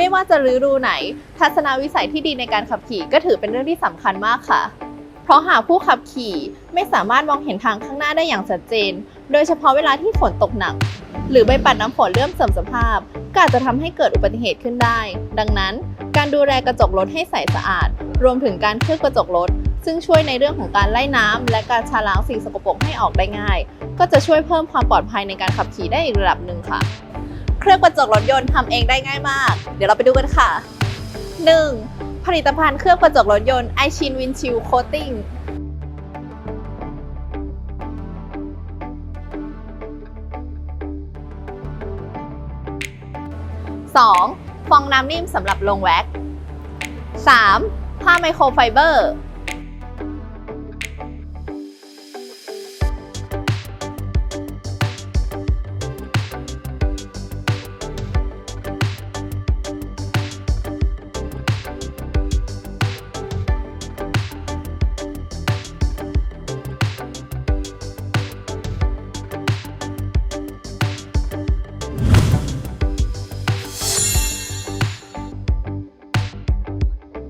ไม่ว่าจะรื้อรูไหน ทัศนวิสัยที่ดีในการขับขี่ก็ถือเป็นเรื่องที่สำคัญมากค่ะ เพราะหากผู้ขับขี่ไม่สามารถมองเห็นทางข้างหน้าได้อย่างชัดเจน โดยเฉพาะเวลาที่ฝนตกหนัก หรือใบปัดน้ำฝนเริ่มเสื่อมสภาพ ก็อาจจะทำให้เกิดอุบัติเหตุขึ้นได้ ดังนั้น การดูแลกระจกรถให้ใสสะอาด รวมถึงการเคลือบกระจกรถซึ่งช่วยในเรื่องของการไล่น้ำและการชาล้างสิ่งสกปรกให้ออกได้ง่าย ก็จะช่วยเพิ่มความปลอดภัยในการขับขี่ได้อีกระดับหนึ่งค่ะ เคลือบกระจกรถยนต์ทำเองได้ง่ายมาก เดี๋ยวเราไปดูกันค่ะ 1. ผลิตภัณฑ์เคลือบกระจกรถยนต์ไอชินวินชิลโคตติ้ง 2. ฟองน้ำนิ่มสำหรับลงแว็ก 3. ผ้าไมโครไฟเบอร์